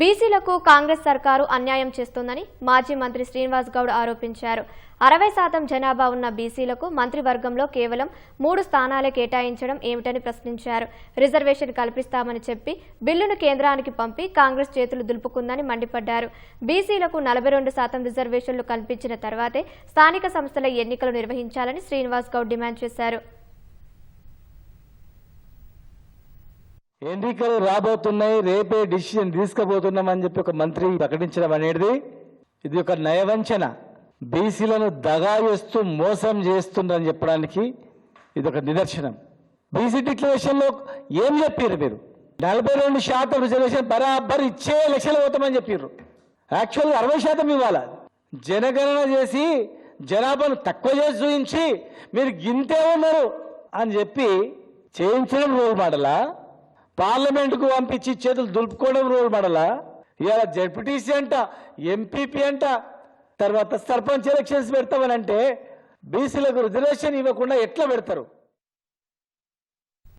బీసీలకు కాంగ్రెస్ సర్కారు అన్యాయం చేస్తోందని మాజీ మంత్రి శ్రీనివాస్ గౌడ్ ఆరోపించారు. అరవై శాతం జనాభా ఉన్న బీసీలకు మంత్రివర్గంలో కేవలం మూడు స్థానాలే కేటాయించడం ఏమిటని ప్రశ్నించారు. రిజర్వేషన్ కల్పిస్తామని చెప్పి బిల్లును కేంద్రానికి పంపి కాంగ్రెస్ చేతులు దులుపుకుందని మండిపడ్డారు. బీసీలకు నలభై రెండు శాతం రిజర్వేషన్లు కల్పించిన తర్వాతే స్థానిక సంస్థల ఎన్నికలు నిర్వహించాలని శ్రీనివాస్ గౌడ్ డిమాండ్ చేశారు. ఎన్నికలు రాబోతున్నాయి రేపే డిసిషన్ తీసుకుపోతున్నామని చెప్పి ఒక మంత్రి ప్రకటించడం అనేది ఇది ఒక నయవంచన. బీసీలను దగా చేస్తూ మోసం చేస్తుందని చెప్పడానికి ఇది ఒక నిదర్శనం. బీసీ డిక్లరేషన్లో ఏం చెప్పారు మీరు? నలభై రెండు శాతం రిజర్వేషన్ బరాబర్ ఇచ్చే ఎలక్షన్లు పోతామని చెప్పారు యాక్చువల్గా అరవై శాతం ఇవ్వాలి? జనగణన చేసి జనాభాను తక్కువ చేసి చూపించి మీరు గింతే ఉన్నారు అని చెప్పి చేయించడం రోల్ మోడలా? పార్లమెంటుకు పంపించి చేతులు దులుపుకోవడం రోల్ మోడలా ఇవాళ జడ్పీటీసీ అంట ఎంపీపీ అంట తర్వాత సర్పంచ్ ఎలక్షన్స్ పెడతామని అంటే బీసీలకు రిజర్వేషన్ ఇవ్వకుండా ఎట్లా పెడతారు?